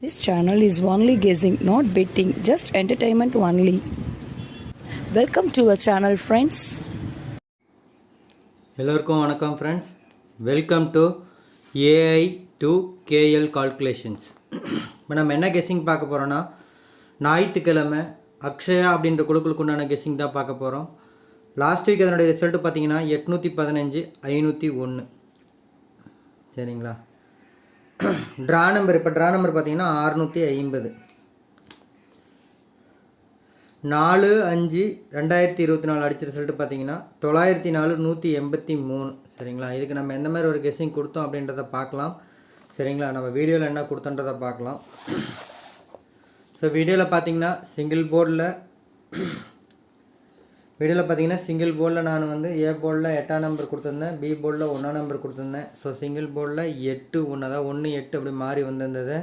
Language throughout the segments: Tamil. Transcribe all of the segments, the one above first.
This channel is only guessing, not betting, just entertainment only. Welcome to our channel friends எல்லோருக்கும் வணக்கம் friends welcome to AI to KL calculations இப்போ நம்ம என்ன கெஸ்ஸிங் பார்க்க போகிறோன்னா ஞாயிற்றுக்கிழமை அக்ஷயா அப்படின்ற குழுக்களுக்கு உண்டான கெஸ்ஸிங் தான் பார்க்க போகிறோம் லாஸ்ட் வீக் அதனுடைய ரிசல்ட்டு பார்த்தீங்கன்னா எட்நூற்றி பதினஞ்சு ஐநூற்றி ஒன்று சரிங்களா? ட்ரா நம்பர் இப்போ ட்ரா நம்பர் பார்த்தீங்கன்னா அறுநூற்றி ஐம்பது. நாலு அஞ்சு ரெண்டாயிரத்தி இருபத்தி நாலு அடிச்ச ரிசல்ட் பார்த்தீங்கன்னா தொள்ளாயிரத்தி நாலு நூற்றி எண்பத்தி மூணு. சரிங்களா? இதுக்கு நம்ம எந்த மாதிரி ஒரு கெஸ்ஸிங் கொடுத்தோம் அப்படின்றத பார்க்கலாம். சரிங்களா? நம்ம வீடியோவில் என்ன கொடுத்தோன்றதை பார்க்கலாம். ஸோ வீடியோவில் பார்த்தீங்கன்னா சிங்கிள் போர்டில் வீடியோவில் பார்த்தீங்கன்னா சிங்கிள் போர்டில் நான் வந்து ஏ போர்டில் எட்டாம் நம்பர் கொடுத்துருந்தேன். பி போர்டில் ஒன்றாம் நம்பர் கொடுத்துருந்தேன். ஸோ சிங்கிள் போர்டில் எட்டு ஒன்று அதாவது ஒன்று எட்டு அப்படி மாறி வந்திருந்தது.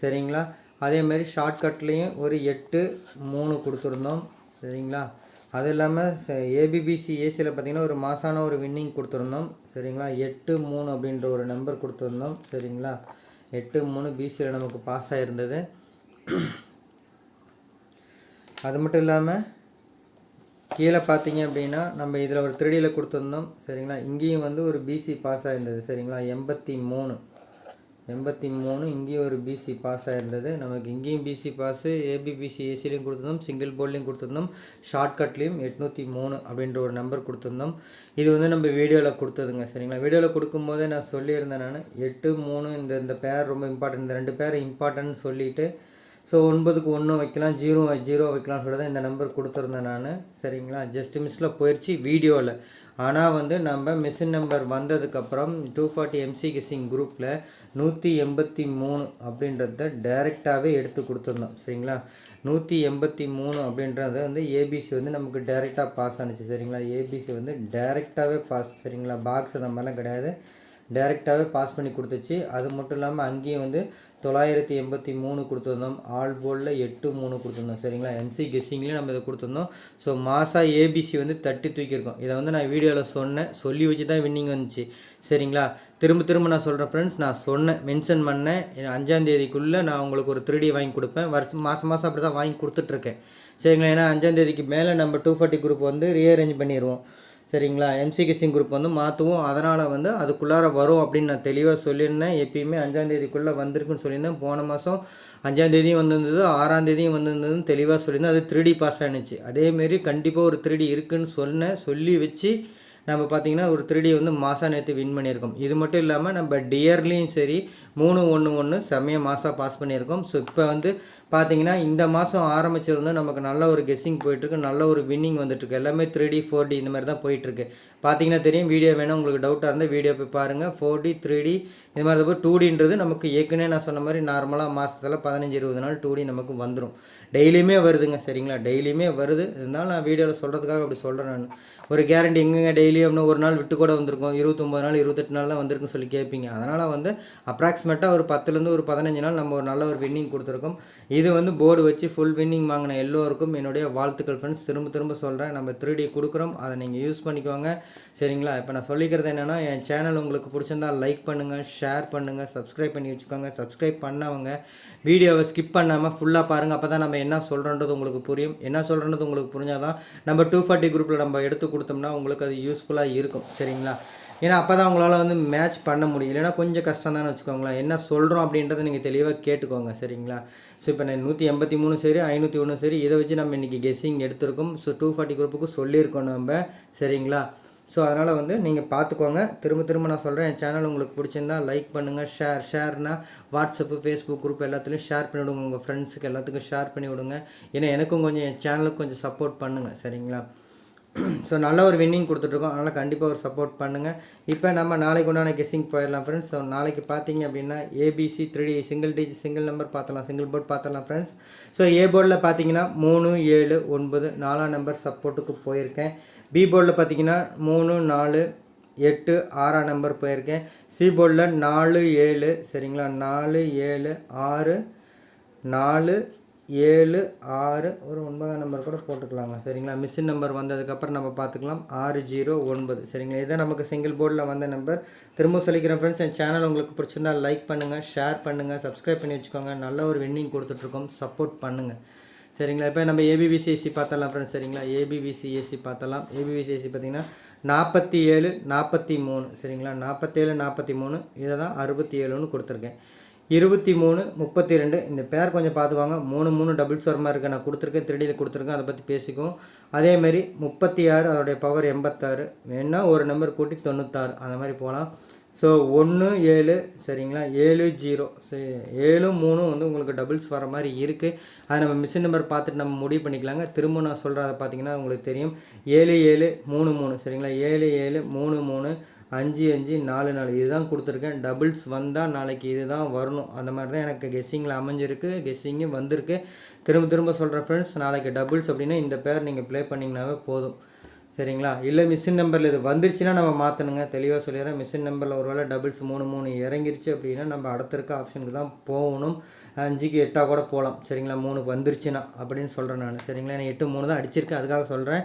சரிங்களா? அதேமாரி ஷார்ட்கட்லேயும் ஒரு எட்டு மூணு கொடுத்துருந்தோம். சரிங்களா? அது இல்லாமல் ஏபிபிசி ஏசியில் பார்த்தீங்கன்னா ஒரு மாசான ஒரு வின்னிங் கொடுத்துருந்தோம். சரிங்களா? எட்டு மூணு அப்படின்ற ஒரு நம்பர் கொடுத்துருந்தோம். சரிங்களா? எட்டு மூணு பிசியில் நமக்கு பாஸ் ஆகிருந்தது அது மட்டும் இல்லாமல் கீழே பார்த்தீங்க அப்படின்னா நம்ம இதில் ஒரு த்ரீடியில் கொடுத்துருந்தோம் சரிங்களா? இங்கேயும் வந்து ஒரு பிசி பாஸ் ஆகிருந்தது சரிங்களா? எண்பத்தி மூணு. எண்பத்தி மூணு இங்கேயும் ஒரு பிசி பாஸ் ஆகிருந்தது நமக்கு இங்கேயும் பிசி பாஸு ஏபிபிசி ஏசிலையும் கொடுத்துருந்தோம் சிங்கிள் போர்ட்லேயும் கொடுத்துருந்தோம் ஷார்ட்கட்லேயும் எட்நூற்றி மூணு அப்படின்ற ஒரு நம்பர் கொடுத்துருந்தோம். இது வந்து நம்ம வீடியோவில் கொடுத்ததுங்க சரிங்களா? வீடியோவில் கொடுக்கும்போதே நான் சொல்லியிருந்தேன் நான் எட்டு மூணு இந்த இந்த பேர் ரொம்ப இம்பார்ட்டன்ட் இந்த ரெண்டு பேர் இம்பார்ட்டன்ட்னு சொல்லிவிட்டு ஸோ ஒன்பதுக்கு ஒன்று வைக்கலாம் ஜீரோ ஜீரோ வைக்கலாம் சொல்லி தான் இந்த நம்பர் கொடுத்துருந்தேன் நான். சரிங்களா? ஜஸ்ட் மிஸ்ஸில் போயிடுச்சு வீடியோவில் ஆனால் வந்து நம்ம மிஷின் நம்பர் வந்ததுக்கப்புறம் டூ ஃபார்ட்டி எம்சி கிசிங் குரூப்பில் நூற்றி எண்பத்தி மூணு அப்படின்றத டைரெக்டாகவே எடுத்து கொடுத்துருந்தோம். சரிங்களா? நூற்றி எண்பத்தி மூணு அப்படின்றது வந்து ஏபிசி வந்து நமக்கு டைரெக்டாக பாஸ் ஆனிச்சு. சரிங்களா? ஏபிசி வந்து டைரெக்டாகவே பாஸ் சரிங்களா? பாக்ஸ் அந்த மாதிரிலாம் கிடையாது. டைரெக்டாகவே பாஸ் பண்ணி கொடுத்துச்சு. அது மட்டும் இல்லாமல் அங்கேயும் வந்து தொள்ளாயிரத்தி எண்பத்தி மூணு கொடுத்துருந்தோம். ஆல் போலில் எட்டு மூணு கொடுத்துருந்தோம். சரிங்களா? எம்சி கெஸ்ஸிங்லேயும் நம்ம இதை கொடுத்துருந்தோம். ஸோ மாசா ஏபிசி வந்து தட்டி தூக்கியிருக்கோம். இதை வந்து நான் வீடியோவில் சொன்னேன். சொல்லி வச்சு தான் வின்னிங் வந்துச்சு. சரிங்களா? திரும்ப திரும்ப நான் சொல்கிறேன் ஃப்ரெண்ட்ஸ் நான் சொன்னேன் மென்ஷன் பண்ணேன். அஞ்சாந்தேதிக்குள்ளே நான் உங்களுக்கு ஒரு த்ரீ வாங்கி கொடுப்பேன். வருஷம் மாதம் மாதம் அப்படி தான் வாங்கி கொடுத்துட்ருக்கேன் சரிங்களா? ஏன்னா அஞ்சாந்தேதிக்கு மேலே நம்ம டூ ஃபார்ட்டி குரூப் வந்து ரீஅரேஞ்ச் பண்ணிடுவோம் சரிங்களா? எம்சிகிசிங் குரூப் வந்து மாற்றுவோம் அதனால் வந்து அதுக்குள்ளார வரும் அப்படின்னு நான் தெளிவாக சொல்லியிருந்தேன். எப்பயுமே அஞ்சாந்தேதிக்குள்ளே வந்திருக்குன்னு சொல்லியிருந்தேன். போன மாதம் அஞ்சாந்தேதியும் வந்திருந்தது. ஆறாந்தேதியும் வந்திருந்ததுன்னு தெளிவாக சொல்லியிருந்தேன். அது த்ரீ பாஸ் ஆனிச்சு அதேமாரி கண்டிப்பாக ஒரு த்ரீ இருக்குன்னு சொன்னேன். சொல்லி வச்சு நம்ம பார்த்தீங்கன்னா ஒரு த்ரீடியை வந்து மாதம் நேற்று வின் பண்ணியிருக்கோம். இது மட்டும் இல்லாமல் நம்ம டியர்லேயும் சரி மூணு ஒன்று ஒன்று செம்மையாக மாதம் பாஸ் பண்ணியிருக்கோம். ஸோ இப்போ வந்து பார்த்தீங்கன்னா இந்த மாதம் ஆரம்பிச்சிருந்து நமக்கு நல்ல ஒரு கெஸ்ஸிங் போயிட்டுருக்கு. நல்ல ஒரு வின்னிங் வந்துட்டுருக்கு. எல்லாமே த்ரீ டி ஃபோர் டி இந்த மாதிரி தான் போயிட்டுருக்கு. பார்த்தீங்கன்னா தெரியும் வீடியோ வேணும் உங்களுக்கு டவுட்டாக இருந்தால் வீடியோ போய் பாருங்கள் ஃபோர் டி த்ரீ டி இது மாதிரி போய் டூ டின்றது நமக்கு ஏற்கனவே நான் சொன்ன மாதிரி நார்மலாக மாதத்தில் பதினஞ்சு இருபது நாள் டூ டி நமக்கு வந்துடும் டெய்லியுமே வருதுங்க சரிங்களா? டெய்லியுமே வருது. இருந்தாலும் நான் வீடியோவில் சொல்கிறதுக்காக அப்படி சொல்கிறேன் நான். ஒரு கேரண்டி எங்கெங்க டெய்லியும் அப்படின்னா ஒரு நாள் விட்டு கூட வந்திருக்கும். இருபத்தொம்பது நாள் இருபத்தெட்டு நாள் தான் வந்திருக்குன்னு சொல்லி கேட்பீங்க. அதனால் வந்து அப்ராக்சிமேட்டாக ஒரு பத்துலேருந்து ஒரு பதினஞ்சு நாள் நம்ம ஒரு நல்ல ஒரு வின்னிங் கொடுத்துருக்கோம். இது வந்து போர்டு வச்சு ஃபுல் வின்னிங் வாங்கின எல்லோருக்கும் என்னுடைய வாழ்த்துக்கள் ஃப்ரெண்ட்ஸ் திரும்ப திரும்ப சொல்கிறேன் நம்ம த்ரீ கொடுக்குறோம். அதை நீங்கள் யூஸ் பண்ணிக்கோங்க. சரிங்களா? இப்போ நான் சொல்லிக்கிறது என்னென்னா என் சேனல் உங்களுக்கு பிடிச்சிருந்தா லைக் பண்ணுங்கள் ஷேர் பண்ணுங்கள் சப்ஸ்கிரைப் பண்ணி வச்சுக்கோங்க. சப்ஸ்கிரைப் பண்ணவங்க வீடியோவை ஸ்கிப் பண்ணாமல் ஃபுல்லாக பாருங்கள் அப்போ தான் நம்ம என்ன சொல்கிறன்றது உங்களுக்கு புரியும். என்ன சொல்கிறன்றது உங்களுக்கு புரிஞ்சால் தான் நம்ம டூ ஃபார்ட்டி குரூப்பில் நம்ம எடுத்து கொடுத்தோம்னா உங்களுக்கு அது யூஸ்ஃபுல்லாக இருக்கும். சரிங்களா? ஏன்னா அப்போ தான் உங்களால் வந்து மேட்ச் பண்ண முடியும். இல்லைன்னா கொஞ்சம் கஷ்டம் தான் வச்சுக்கோங்களேன். என்ன சொல்கிறோம் அப்படின்றத நீங்கள் தெளிவாக கேட்டுக்கோங்க சரிங்களா? ஸோ இப்போ நான் நூற்றி எண்பத்தி மூணு சரி ஐநூற்றி ஒன்று சரி இதை வச்சு நம்ம இன்றைக்கி கெஸ்ஸிங் எடுத்திருக்கோம். ஸோ டூ ஃபார்ட்டி குரூப்புக்கு சொல்லியிருக்கோம் நம்ம சரிங்களா? ஸோ அதனால் வந்து நீங்கள் பார்த்துக்கோங்க திரும்ப திரும்ப நான் சொல்கிறேன் என் சேனல் உங்களுக்கு பிடிச்சிருந்தா லைக் பண்ணுங்கள் ஷேர் ஷேர்னா வாட்ஸ்அப்பு ஃபேஸ்புக் குரூப் எல்லாத்துலேயும் ஷேர் பண்ணி விடுங்க உங்கள் ஃப்ரெண்ட்ஸுக்கு எல்லாத்துக்கும் ஷேர் பண்ணி விடுங்க ஏன்னா எனக்கும் கொஞ்சம் என் சேனலுக்கு கொஞ்சம் சப்போர்ட் பண்ணுங்கள் சரிங்களா? ஸோ நல்ல ஒரு வின்னிங் கொடுத்துட்ருக்கோம் அதனால் கண்டிப்பாக ஒரு சப்போர்ட் பண்ணுங்கள் இப்போ நம்ம நாளைக்கு உண்டான கெஸ்ஸிங் போயிடலாம் ஃப்ரெண்ட்ஸ் ஸோ நாளைக்கு பார்த்தீங்க அப்படின்னா ABC three single digit single number பார்த்தலாம் சிங்கிள் போர்ட் பார்த்தலாம் ஃப்ரெண்ட்ஸ் ஸோ ஏ போர்டில் பார்த்தீங்கன்னா மூணு ஏழு ஒன்பது நாலாம் நம்பர் சப்போர்ட்டுக்கு போயிருக்கேன். பி போர்டில் பார்த்தீங்கன்னா மூணு நாலு எட்டு ஆறாம் நம்பர் போயிருக்கேன். சி போர்டில் நாலு ஏழு சரிங்களா? நாலு ஏழு ஆறு நாலு ஏழு ஆறு ஒரு ஒன்பதாம் நம்பர் கூட போட்டுக்கலாங்க. சரிங்களா? மிஷின் நம்பர் வந்ததுக்கப்புறம் நம்ம பார்த்துக்கலாம். ஆறு ஜீரோ ஒன்பது. சரிங்களா? இதான் நமக்கு சிங்கிள் போர்டில் வந்த நம்பர் திரும்ப சொல்லிக்கிறேன் ஃப்ரெண்ட்ஸ் என் சேனல் உங்களுக்கு பிடிச்சிருந்தா லைக் பண்ணுங்கள் ஷேர் பண்ணுங்கள் சப்ஸ்கிரைப் பண்ணி வச்சுக்கோங்க. நல்ல ஒரு வின்னிங் கொடுத்துட்ருக்கோம். சப்போர்ட் பண்ணுங்கள் சரிங்களா? இப்போ நம்ம ஏபிபிசிஎஸ்சி பார்த்தலாம் ஃப்ரெண்ட்ஸ் சரிங்களா? ஏபிபிசிஎஸ்சி பார்த்தலாம் ஏபிபிசிஎஸ்சி பார்த்தீங்கன்னா நாற்பத்தி ஏழு நாற்பத்தி மூணு. சரிங்களா? நாற்பத்தேழு நாற்பத்தி மூணு. இதை தான் அறுபத்தி ஏழுன்னு கொடுத்துருக்கேன். இருபத்தி மூணு முப்பத்தி ரெண்டு. இந்த பேர் கொஞ்சம் பார்த்துக்கோங்க. மூணு மூணு டபுள்ஸ் வர மாதிரி இருக்குது நான் கொடுத்துருக்கேன். த்ரீடியில் கொடுத்துருக்கேன். அதை பற்றி பேசிக்குவோம். அதேமாரி முப்பத்தி ஆறு அதோடைய பவர் எண்பத்தாறு வேணுன்னா ஒரு நம்பர் கூட்டி தொண்ணூத்தாறு. அந்த மாதிரி போகலாம். ஸோ ஒன்று ஏழு சரிங்களா? ஏழு ஜீரோ சரி ஏழு மூணு வந்து உங்களுக்கு டபுள்ஸ் வர மாதிரி இருக்குது அதை நம்ம மிஷின் நம்பர் பார்த்துட்டு நம்ம முடிவு பண்ணிக்கலாங்க. திரும்ப நான் சொல்கிறத பார்த்தீங்கன்னா உங்களுக்கு தெரியும். ஏழு ஏழு மூணு மூணு. சரிங்களா? ஏழு ஏழு மூணு மூணு. அஞ்சு அஞ்சு நாலு நாலு. இதுதான் கொடுத்துருக்கேன். டபுள்ஸ் வந்தால் நாளைக்கு இதுதான் வரணும். அந்த மாதிரி தான் எனக்கு கெஸ்ஸிங்கில் அமைஞ்சிருக்கு. கெஸ்ஸிங்கும் வந்திருக்கு. திரும்ப திரும்ப சொல்கிற ஃப்ரெண்ட்ஸ் நாளைக்கு டபுள்ஸ் அப்படின்னா இந்த பேர் நீங்கள் ப்ளே பண்ணிங்கனாவே போதும். சரிங்களா? இல்லை மிஷின் நம்பரில் இது வந்துருச்சுன்னா நம்ம மாற்றணுங்க தெளிவாக சொல்லிடுறேன். மிஷின் நம்பரில் ஒரு வேளை டபுள்ஸ் மூணு மூணு இறங்கிருச்சு அப்படின்னா நம்ம அடுத்திருக்க ஆப்ஷனுக்கு தான் போகணும். அஞ்சுக்கு எட்டாக கூட போகலாம் சரிங்களா? மூணு வந்துருச்சுன்னா அப்படின்னு சொல்கிறேன் நான். சரிங்களா? நான் எட்டு மூணு தான் அடிச்சிருக்கேன் அதுக்காக சொல்கிறேன்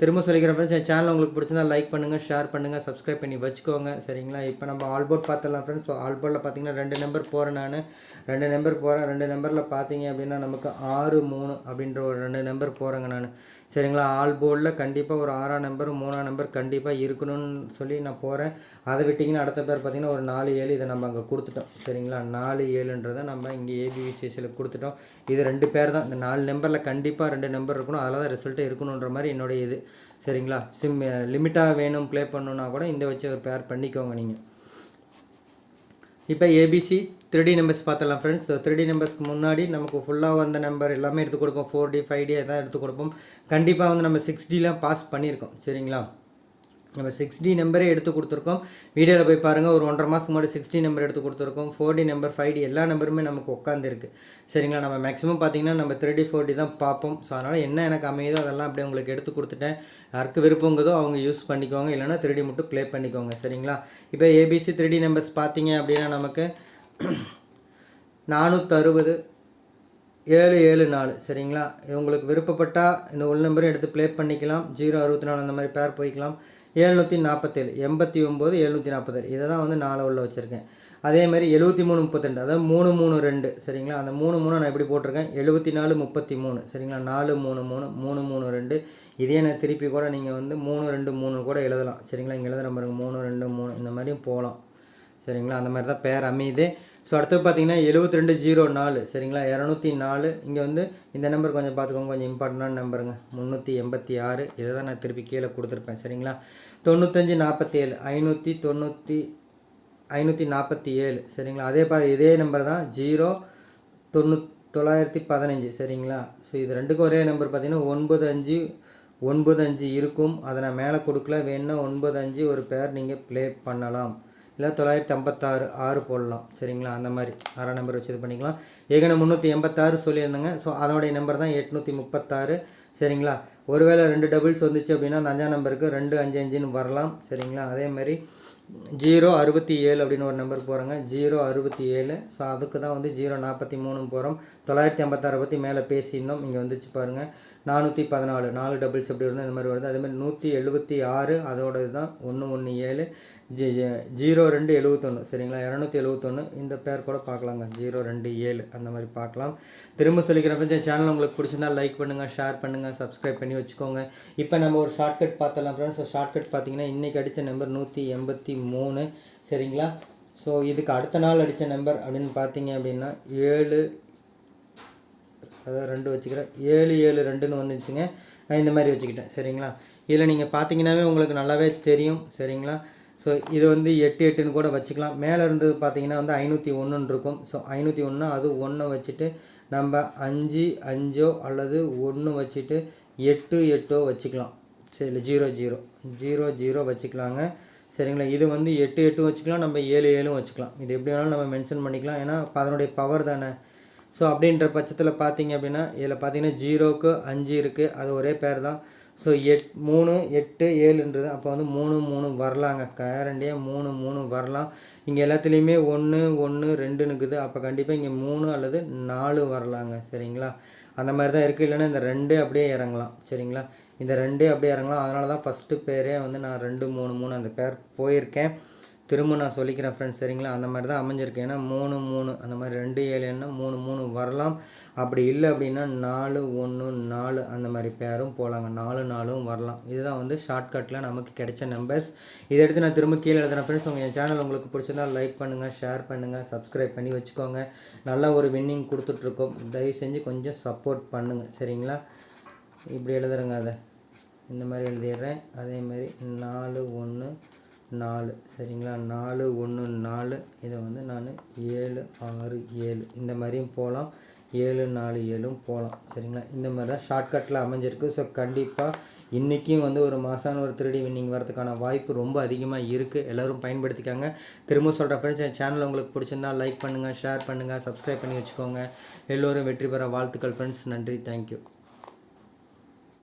திரும்ப சொல்லிக்கிறேன் ஃப்ரெண்ட்ஸ் என் சேனல் உங்களுக்கு பிடிச்சிருந்தா லைக் பண்ணுங்கள் ஷேர் பண்ணுங்கள் சப்ஸ்கிரைப் பண்ணி வச்சுக்கோங்க. சரிங்களா? இப்போ நம்ம ஆல்போர்ட் பார்த்துடலாம் ஃப்ரெண்ட்ஸ் ஸோ ஆல்போர்டில் பார்த்தீங்கன்னா ரெண்டு நம்பர் போகிறேன் நான். ரெண்டு நம்பர் போகிறேன் ரெண்டு நம்பரில் பார்த்தீங்க அப்படின்னா நமக்கு ஆறு மூணு அப்படின்ற ஒரு ரெண்டு நம்பர் போகிறேங்க நான். சரிங்களா? ஆல் போர்டில் கண்டிப்பாக ஒரு ஆறாம் நம்பர் மூணாம் நம்பர் கண்டிப்பாக இருக்கணும்னு சொல்லி நான் போகிறேன் அதை விட்டிங்கன்னா அடுத்த பேர் பார்த்தீங்கன்னா ஒரு நாலு ஏழு இதை நம்ம அங்கே கொடுத்துட்டோம். சரிங்களா? நாலு ஏழுன்றதை நம்ம இங்கே ஏபிவிசிஎஸ்சியில் கொடுத்துட்டோம். இது ரெண்டு பேர் தான். இந்த நாலு நம்பரில் கண்டிப்பாக ரெண்டு நம்பர் இருக்கணும். அதில் தான் ரிசல்ட்டு இருக்கணுன்ற மாதிரி என்னுடைய இது. சரிங்களா? சிம் லிமிட்டாக வேணும் ப்ளே பண்ணணுன்னா கூட இந்த வச்சு ஒரு பேர் பண்ணிக்கோங்க நீங்கள் இப்போ ஏபிசி த்ரீ நம்பர்ஸ் பார்த்துடலாம் ஃப்ரெண்ட்ஸ் த்ரீ டி நம்பர்ஸ்க்கு முன்னாடி நமக்கு ஃபுல்லாக வந்த நம்பர் எல்லாமே எடுத்து கொடுப்போம். ஃபோர் டி ஃபைவ் டி எதாவது எடுத்து கொடுப்போம். கண்டிப்பாக வந்து நம்ம சிக்ஸ் டிலாம் பாஸ் பண்ணியிருக்கோம். சரிங்களா? நம்ம சிக்ஸ் டி நம்பரே எடுத்து கொடுத்துருக்கோம். வீடியோவில் போய் பாருங்கள் ஒரு ஒன்றரை மாதத்துக்கு முன்னாடி சிக்ஸ் டி நம்பர் எடுத்து கொடுத்துருக்கோம். Four D number five D எல்லா நம்பருமே நமக்கு உட்காந்துருக்கு சரிங்களா? நம்ம மேக்ஸிமம் பார்த்தீங்கன்னா நம்ம த்ரீ டி ஃபோர் டி தான் பார்ப்போம். ஸோ அதனால் என்ன எனக்கு அமையுதோ அதெல்லாம் அப்படியே உங்களுக்கு எடுத்து கொடுத்துட்டேன். யாருக்கு விருப்பங்கிறதோ அவங்க யூஸ் பண்ணிக்கோங்க. இல்லைனா த்ரீ டி மட்டும் ப்ளே பண்ணிக்கோங்க. சரிங்களா? இப்போ ஏபிசி த்ரீ டி நம்பர்ஸ் பார்த்தீங்க அப்படின்னா நமக்கு நானூற்றறுபது ஏழு ஏழு நாலு. சரிங்களா? உங்களுக்கு விருப்பப்பட்டால் இந்த உள் நம்பரும் எடுத்து ப்ளே பண்ணிக்கலாம். ஜீரோ அறுபத்தி நாலு அந்த மாதிரி பேர் போய்க்கலாம். எழுநூற்றி நாற்பத்தேழு எண்பத்தி ஒம்பது எழுநூற்றி நாற்பத்தேழு இதை தான் வந்து நாலு உள்ள வச்சுருக்கேன். அதே மாதிரி எழுபத்தி மூணு முப்பத்தெண்டு. அதாவது மூணு மூணு ரெண்டு. சரிங்களா? அந்த மூணு மூணு நான் எப்படி போட்டிருக்கேன்? எழுபத்தி நாலு முப்பத்தி மூணு சரிங்களா? நாலு மூணு மூணு மூணு மூணு ரெண்டு. இதே நான் திருப்பி கூட நீங்கள் வந்து மூணு ரெண்டு மூணு கூட எழுதலாம். சரிங்களா? இங்கே எழுதுகிற பாருங்க. மூணு ரெண்டு மூணு. இந்த மாதிரியும் போகலாம். சரிங்களா? அந்த மாதிரி தான் பேர் அமையுது. ஸோ அடுத்து பார்த்தீங்கன்னா எழுபத்தி ரெண்டு ஜீரோ நாலு. சரிங்களா? இரநூத்தி நாலு. இங்கே வந்து இந்த நம்பர் கொஞ்சம் பார்த்துக்கோங்க. கொஞ்சம் இம்பார்ட்டண்டான நம்பருங்க முந்நூற்றி எண்பத்தி ஆறு. இதை தான் நான் திருப்பி கீழே கொடுத்துருப்பேன். சரிங்களா? தொண்ணூத்தஞ்சு நாற்பத்தி ஏழு ஐநூற்றி தொண்ணூற்றி ஐநூற்றி நாற்பத்தி ஏழு. சரிங்களா? அதே பா இதே நம்பர் தான். ஜீரோ தொண்ணூ தொள்ளாயிரத்தி பதினஞ்சு. சரிங்களா? ஸோ இது ரெண்டுக்கும் ஒரே நம்பர் பார்த்தீங்கன்னா ஒன்பது அஞ்சு ஒன்பது அஞ்சு இருக்கும். அதை நான் மேலே கொடுக்கல. வேணுன்னா ஒன்பது அஞ்சு ஒரு பேர் நீங்கள் ப்ளே பண்ணலாம். இல்லை தொள்ளாயிரத்தி ஐம்பத்தாறு ஆறு போடலாம். சரிங்களா? அந்த மாதிரி. ஆறாம் நம்பர் வச்சு இது பண்ணிக்கலாம். ஏற்கனவே முந்நூற்றி எண்பத்தாறு சொல்லியிருந்தேங்க. ஸோ அதனுடைய நம்பர் தான் எட்நூற்றி முப்பத்தாறு. சரிங்களா? ஒருவேளை ரெண்டு டபுள்ஸ் வந்துச்சு அப்படின்னா அந்த அஞ்சாம் நம்பருக்கு ரெண்டு அஞ்சு அஞ்சுன்னு வரலாம். சரிங்களா? அதே மாதிரி ஜீரோ அறுபத்தி ஏழு அப்படின்னு ஒரு நம்பர் போகிறோங்க ஜீரோ அறுபத்தி ஏழு. ஸோ அதுக்கு தான் வந்து ஜீரோ நாற்பத்தி மூணு போகிறோம் தொள்ளாயிரத்தி ஐம்பத்தாறு பற்றி மேலே பேசியிருந்தோம். இங்கே வந்துச்சு பாருங்கள் நானூற்றி பதினாலு நாலு டபுள்ஸ் எப்படி இருந்தால் இந்த மாதிரி வருது. அதேமாதிரி நூற்றி எழுபத்தி ஆறு அதோடது தான் ஒன்று ஒன்று ஏழு ஜி ஜீரோ ரெண்டு எழுபத்தொன்று சரிங்களா? இரநூத்தி எழுபத்தொன்று இந்த பேர் கூட பார்க்கலாங்க. ஜீரோ ரெண்டு ஏழு. அந்த மாதிரி பார்க்கலாம். திரும்ப சொல்லிக்கிறப்ப சேனல் உங்களுக்கு பிடிச்சிருந்தா லைக் பண்ணுங்கள் ஷேர் பண்ணுங்கள் சப்ஸ்கிரைப் பண்ணி வச்சுக்கோங்க. இப்போ நம்ம ஒரு ஷார்ட்கட் பார்த்தலாம் ஃப்ரெண்ட்ஸ் ஷார்ட்கட் பார்த்தீங்கன்னா இன்றைக்கி அடித்த நம்பர் நூற்றி எண்பத்தி மூணு. சரிங்களா? ஸோ இதுக்கு அடுத்த நாள் அடித்த நம்பர் அப்படின்னு பார்த்தீங்க அப்படின்னா ஏழு அதாவது ரெண்டு வச்சுக்கிறேன். ஏழு ஏழு ரெண்டுன்னு வந்துச்சுங்க. நான் இந்த மாதிரி வச்சுக்கிட்டேன். சரிங்களா? இதில் நீங்கள் பார்த்தீங்கன்னாவே உங்களுக்கு நல்லாவே தெரியும். சரிங்களா? ஸோ இது வந்து எட்டு எட்டுன்னு கூட வச்சுக்கலாம். மேலே இருந்தது பார்த்தீங்கன்னா வந்து ஐநூற்றி ஒன்றுன்னு இருக்கும். ஸோ ஐநூற்றி ஒன்று அது ஒன்று வச்சுட்டு நம்ம அஞ்சு அஞ்சோ அல்லது ஒன்று வச்சுட்டு எட்டு எட்டோ வச்சுக்கலாம். சரி ஜீரோ ஜீரோ. ஜீரோ ஜீரோ வச்சுக்கலாங்க. சரிங்களா? இது வந்து எட்டு எட்டும் வச்சுக்கலாம். நம்ம ஏழு ஏழும் வச்சுக்கலாம். இது எப்படி வேணாலும் நம்ம மென்ஷன் பண்ணிக்கலாம். ஏன்னா அதனுடைய பவர் தானே. ஸோ அப்படின்ற பட்சத்தில் பார்த்தீங்க அப்படின்னா இதில் பார்த்தீங்கன்னா ஜீரோக்கு அஞ்சு இருக்குது அது ஒரே பேர் தான். ஸோ எட் மூணு எட்டு ஏழுன்றது அப்போ வந்து மூணு மூணு வரலாங்க. கேரண்டியாக மூணு மூணு வரலாம். இங்கே எல்லாத்துலேயுமே ஒன்று ஒன்று ரெண்டுன்னு இருக்குது. அப்போ கண்டிப்பாக இங்கே மூணு அல்லது நாலு வரலாங்க. சரிங்களா? அந்த மாதிரி தான் இருக்குது இல்லைன்னா இந்த ரெண்டு அப்படியே இறங்கலாம். சரிங்களா? இந்த ரெண்டே அப்படியே இறங்கலாம். அதனால தான் ஃபஸ்ட்டு பேரே வந்து நான் ரெண்டு மூணு மூணு அந்த பேர் போயிருக்கேன். திரும்ப நான் சொல்லிக்கிறேன் ஃப்ரெண்ட்ஸ் சரிங்களா? அந்த மாதிரி தான் அமைஞ்சிருக்கு. ஏன்னா மூணு மூணு அந்த மாதிரி ரெண்டு ஏழு என்ன மூணு மூணு வரலாம். அப்படி இல்லை அப்படின்னா நாலு ஒன்று நாலு அந்த மாதிரி பேரும் போகலாங்க நாலு நாலும் வரலாம். இதுதான் வந்து ஷார்ட்கட்டில் நமக்கு கிடைச்ச நம்பர்ஸ் இதை எடுத்து நான் திரும்ப கீழே எழுதுறேன் ஃப்ரெண்ட்ஸ் உங்கள் என் சேனல் உங்களுக்கு பிடிச்சிருந்தா லைக் பண்ணுங்கள் ஷேர் பண்ணுங்கள் சப்ஸ்கிரைப் பண்ணி வச்சுக்கோங்க. நல்ல ஒரு வின்னிங் கொடுத்துட்ருக்கோம். தயவு செஞ்சு கொஞ்சம் சப்போர்ட் பண்ணுங்கள் சரிங்களா? இப்படி எழுதுறேங்க அதை. இந்த மாதிரி எழுதிடுறேன். அதே மாதிரி நாலு ஒன்று நாலு சரிங்களா? நாலு ஒன்று நாலு. இதை வந்து நான் ஏழு ஆறு ஏழு. இந்த மாதிரியும் போகலாம் ஏழு நாலு ஏழும் போகலாம் சரிங்களா? இந்த மாதிரி தான் ஷார்ட்கட்டில் அமைஞ்சிருக்கு. ஸோ கண்டிப்பாக இன்றைக்கும் வந்து ஒரு மாசான ஒரு திருடி வின்னிங் வரதுக்கான வாய்ப்பு ரொம்ப அதிகமாக இருக்குது எல்லோரும் பயன்படுத்திக்காங்க. திரும்ப சொல்கிற ஃப்ரெண்ட்ஸ் என் சேனல் உங்களுக்கு பிடிச்சிருந்தா லைக் பண்ணுங்கள் ஷேர் பண்ணுங்கள் சப்ஸ்கிரைப் பண்ணி வச்சுக்கோங்க. எல்லோரும் வெற்றி பெற வாழ்த்துக்கள் ஃப்ரெண்ட்ஸ் நன்றி. தேங்க்யூ